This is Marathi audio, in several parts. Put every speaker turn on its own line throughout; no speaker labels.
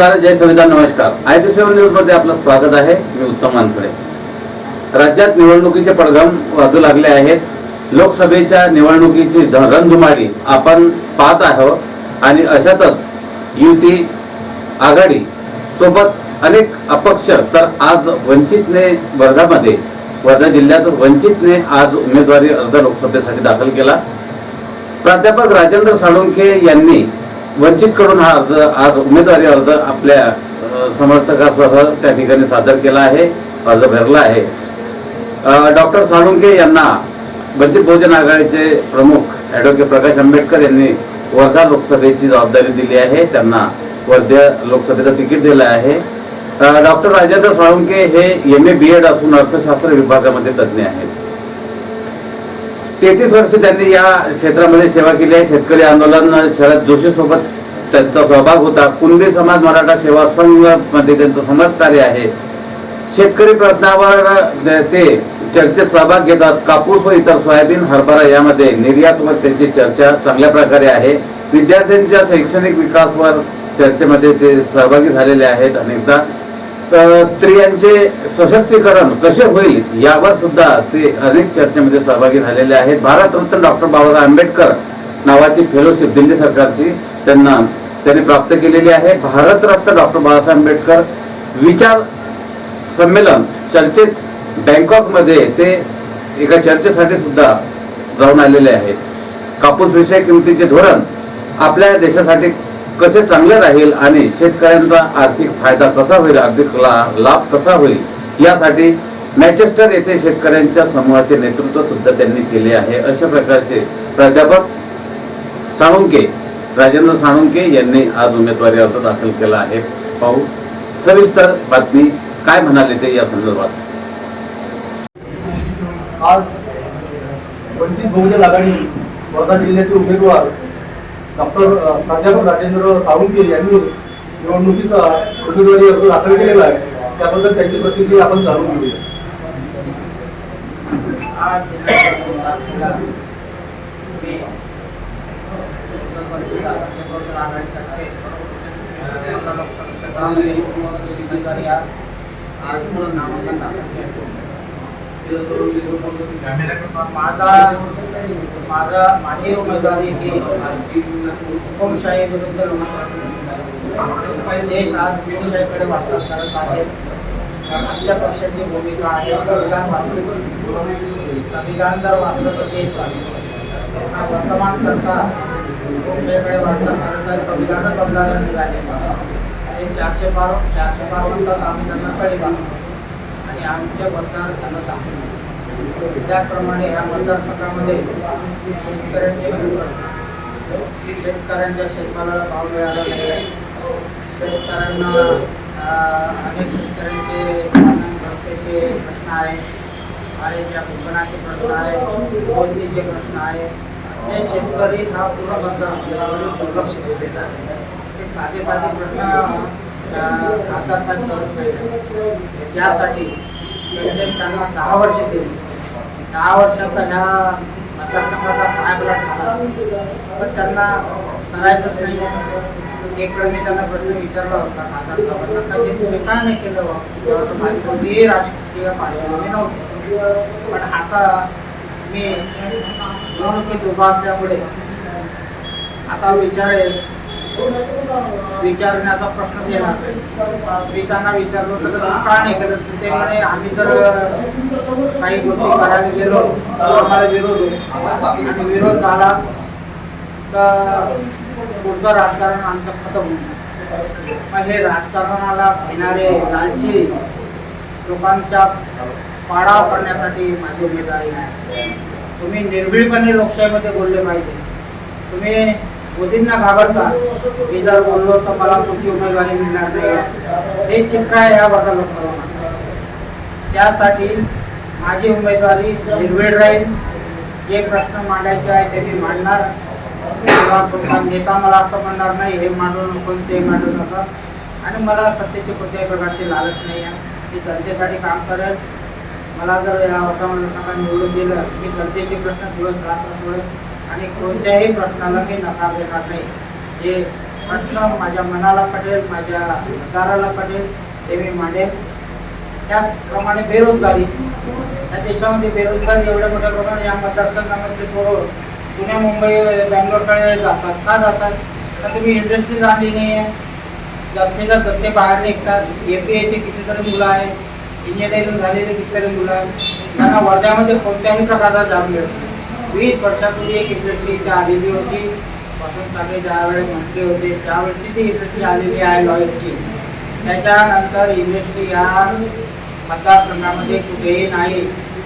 भारत जय संविधान नमस्कार. आय पी सेवन न्यूजमध्ये आपलं स्वागत आहे. मी उत्तम वानखडे. राज्यात निवडणुकीचे पडघम वाजू लागले आहेत. लोकसभेच्या निवडणुकीची ध- रणधुमाळी आपण पाहत आहोत आणि अशातच युती आघाडी सोबत अनेक अपक्ष तर आज वंचितने वर्धामध्ये वर्धा जिल्ह्यात वंचितने आज उमेदवारी अर्ज लोकसभेसाठी दाखल केला. प्राध्यापक राजेंद्र साळुंखे यांनी वंचितकडून हा अर्ज आज उमेदवारी अर्ज आपल्या समर्थकासह त्या ठिकाणी सादर केला आहे अर्ज भरला आहे. डॉक्टर साळुंके यांना वंचित बहुजन आघाडीचे प्रमुख ॲडव्होकेट प्रकाश आंबेडकर यांनी वर्धा लोकसभेची जबाबदारी दिली आहे. त्यांना वर्धा लोकसभेचं तिकीट दिलं आहे. डॉक्टर राजेंद्र साळुंके हे एम ए बी एड असून अर्थशास्त्र विभागामध्ये तज्ज्ञ आहेत. तेहतीस वर्ष त्यांनी या क्षेत्रामध्ये सेवा केली आहे. शेतकरी आंदोलन शरद जोशी सोबत त्यांचा सहभाग होता. कुणबी समाज मराठा सेवा संघमध्ये त्यांचं समाजकार्य आहे. शेतकरी प्रश्नावर ते- ते चर्चेत सहभाग घेतात. कापूस व इतर सोयाबीन हरभरा यामध्ये निर्यातवर त्यांची चर्चा चांगल्या प्रकारे आहे. विद्यार्थ्यांच्या शैक्षणिक विकासवर चर्चेमध्ये ते सहभागी झालेले आहेत अनेकदा. तर स्त्रियांचे सशक्तीकरण कसे होईल यावर सुद्धा ते अनेक चर्चेमध्ये सहभागी झालेले आहेत. भारतरत्न डॉक्टर बाबासाहेब आंबेडकर नावाची फेलोशिप दिल्ली सरकारची त्यांना त्यांनी प्राप्त केलेली आहे. भारतरत्न डॉक्टर बाबासाहेब आंबेडकर विचार संमेलन चर्चेत बँकॉकमध्ये ते एका चर्चेसाठी सुद्धा जाऊन आलेले आहेत. कापूस विषय किमतीचे धोरण आपल्या देशासाठी कसे चांगले राहील आणि शेतकऱ्यांचा आर्थिक फायदा कसा होईल आर्थिक लाभ कसा होईल यासाठी मॅचेस्टर येथे शेतकऱ्यांच्या समूहाचे नेतृत्व सुद्धा त्यांनी केले आहे. अशा प्रकारचे प्राध्यापक साळुंके राजेंद्र साळुंके यांनी आज उमेदवारी अर्ज दाखल केला आहे. पाहू. सविस्तर बातमी काय म्हणाले ते या संदर्भात?
आज वंचित बहुजन आघाडी वर्धा जिल्ह्याचे उमेदवार डॉक्टर प्राध्यापक राजेंद्र साळुंके यांनी निवडणुकीचा उमेदवारी अर्ज दाखल केलेला आहे. त्याबद्दल त्यांची प्रतिक्रिया आपण जाणून घेऊया.
आज माझा माझा माझी उमेदवारी ही हुकुमशाही विरुद्ध लोकशाही देश आज लोकशाहीकडे वाटचाल करत आहे कारण आमच्या पक्षाची भूमिका आहे. संविधान वाचलं संविधान जर वाचलं. तर देश वाचलं वर्तमान सरकार लोकशाहीकडे वाटचाल करत संविधानच बदलायला निघाले आणि चारशे पार चारशे पार आम्ही त्यांना कळी बांधतो. आणि आमचे मतदार त्यांना दाखवले त्याचप्रमाणे या मतदारसंघामध्ये शेतकऱ्यांचे शेतकऱ्यांच्या शेतमालाला भाव मिळाला नाही आहे. शेतकऱ्यांना अनेक शेतकऱ्यांचे भरतेचे प्रश्न आहे पाण्याच्या कुंपणाचे प्रश्न आहेत. मोजणीचे प्रश्न आहेत. ते शेतकरी हा पूर्ण मतदार दुर्लक्ष केलेला आहे. ते साधे साधे प्रश्न अं, हातासाठी करत त्यासाठी त्यांनी त्यांना दहा वर्ष केली. दहा वर्षात ह्या मतदारसंघाचा पायाबला झाला पण त्यांना करायचंच नाही. एक वेळ मी त्यांना प्रश्न विचारला होता खासदार साहेबांना तुम्ही का नाही केलं हो? माझी कोणतीही राजकीय पार्श्वभूमी नव्हती. पण आता मी निवडणुकीत उभा असल्यामुळे आता विचार विचारण्याचा प्रश्न येणार मी त्यांना विचारलो तर तुम्ही का नाही करत ते म्हणे आम्ही जर काही गोष्टी करायला गेलो तर आम्हाला विरोध आणि विरोध झाला तर पुढचं राजकारण आमचं खतम होईल. मग हे राजकारणाला भिणारे लालची लोकांच्या पाडाव करण्यासाठी माझी उमेदवारी आहे. तुम्ही निर्भीडपणे लोकशाहीमध्ये बोलले पाहिजे. तुम्ही मोदींना घाबरता. मी जर बोललो तर मला तुमची उमेदवारी मिळणार नाही. हे चित्र आहे या वर्धा लोकसभा त्यासाठी माझी उमेदवारी निर्भीड राहील. जे प्रश्न मांडायचे आहे ते मी मांडणार. किंवा तुमचा नेता मला असं म्हणणार नाही हे मांडू नको ते मांडू नका. आणि मला सत्तेची कोणत्याही प्रकारची लालच नाही आहे. मी जनतेसाठी काम करेल. मला जर या वातावरणाला निवडून दिलं मी जनतेचे प्रश्न दिवस रात्र सोडेल आणि कोणत्याही प्रश्नाला मी नकार देणार नाही. जे प्रश्न माझ्या मनाला पटेल माझ्या दाराला पटेल ते मी मांडेल त्याचप्रमाणे बेरोजगारी. या देशामध्ये बेरोजगारी एवढ्या मोठ्या प्रमाणात या मतदारसंघामध्ये पोरं पुणे मुंबई बँगलोरकडे जातात. का जातात? तर तुम्ही इंडस्ट्रीज राहिली नाही आहे. जास्तीला दत्ते बाहेर निघतात. ए पी आयचे कितीतरी मुलं आहेत. इंजिनिअरिंग झालेले कितीतरी मुलं त्यांना वर्ध्यामध्ये कोणत्याही प्रकारचा जाब मिळत नाही. वीस वर्षापूर्वी एक इंडस्ट्री इथे आलेली होती. वसंत सागे ज्यावेळेस म्हटले होते त्यावेळेची ती इंडस्ट्री आलेली आहे लॉयरची त्याच्यानंतर इंडस्ट्री या मतदारसंघामध्ये कुठेही नाही.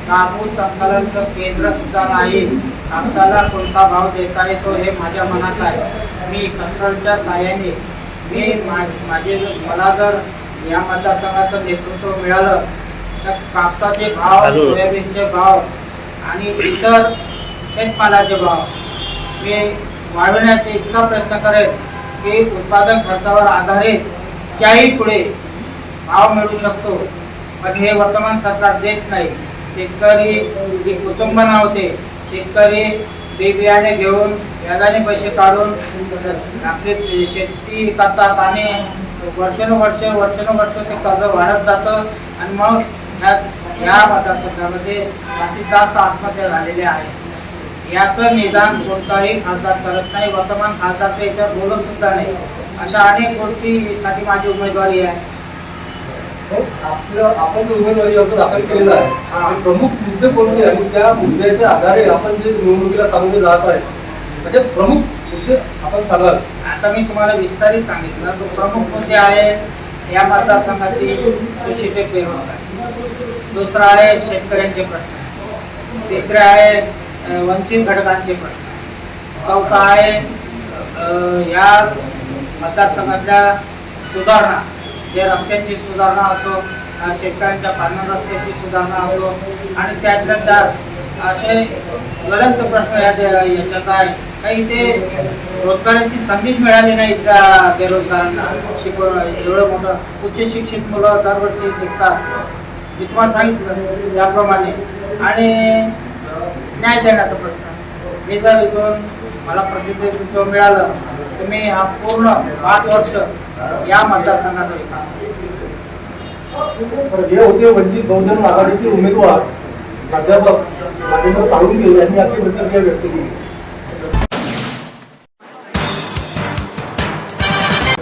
कापूस संकलनचं केंद्र सुद्धा नाही. कापसाला कोणता भाव देता येतो हे माझ्या मनात आहे. मी कस्टमच्या साह्याने मी माझे जर- मला जर या मतदारसंघाचं नेतृत्व मिळालं तर कापसाचे भाव सोयाबीनचे भाव आणि इतर शेतमालाचे भाव मी वाढवण्याचा इतका प्रयत्न करेन की उत्पादन खर्चावर आधारित त्याही पुढे भाव मिळू शकतो. पण हे वर्तमान सरकार देत नाही. शेतकरी जी कुचंबना होते. शेतकरी बी बियाणे घेऊन व्याजाने पैसे काढून आपली शेती करतात आणि वर्षानुवर्ष वर्षानुवर्ष ते कर्ज वाढत जातं आणि मग ह्या या मतदारसंघामध्ये जास्तीत जास्त आत्महत्या झालेल्या आहेत याचं निदान कोणताही खासदार करत नाही वर्तमान खासदार ते याच्यावर बोलत सुद्धा नाही. अशा अनेक गोष्टीसाठी माझी उमेदवारी आहे
आपलं आपण जो उमेदवारी अर्ज दाखल केलेला आहे. आणि प्रमुख मुद्दे कोणते आणि त्या मुद्द्याच्या आधारे आपण जे निवडणुकीला सामोरे जात आहे. असे प्रमुख आपण सांगाल.
आता मी तुम्हाला विस्तारित सांगितलं. तो प्रमुख मुद्दे आहे या मतदारसंघातील सुशिक्षित बेरोजगार दुसरा आहे शेतकऱ्यांचे प्रश्न. तिसरे आहे वंचित घटकांचे प्रश्न. चौथा आहे या मतदारसंघातल्या सुधारणा जे रस्त्यांची सुधारणा असो शेतकऱ्यांच्या पालन रस्त्याची सुधारणा असो आणि त्यातल्या त्यात असे ज्वलंत प्रश्न याच्यात आहे. काही ते रोजगाराची संधीच मिळाली नाही त्या बेरोजगारांना शिकवणं एवढं मोठं. उच्च शिक्षित मुलं दरवर्षी निघतात. मी तुम्हाला सांगितलं त्याप्रमाणे आणि न्याय देण्याचा प्रश्न. मी जर इथून मला प्रतिनिधित्व मिळालं तर मी हा पूर्ण पाच वर्ष या मतदारसंघाचा विकास
हे होते वंचित बहुजन आघाडीचे उमेदवार प्राध्यापक. राजेंद्र साळुंके यांनी आपली प्रतिक्रिया व्यक्त केली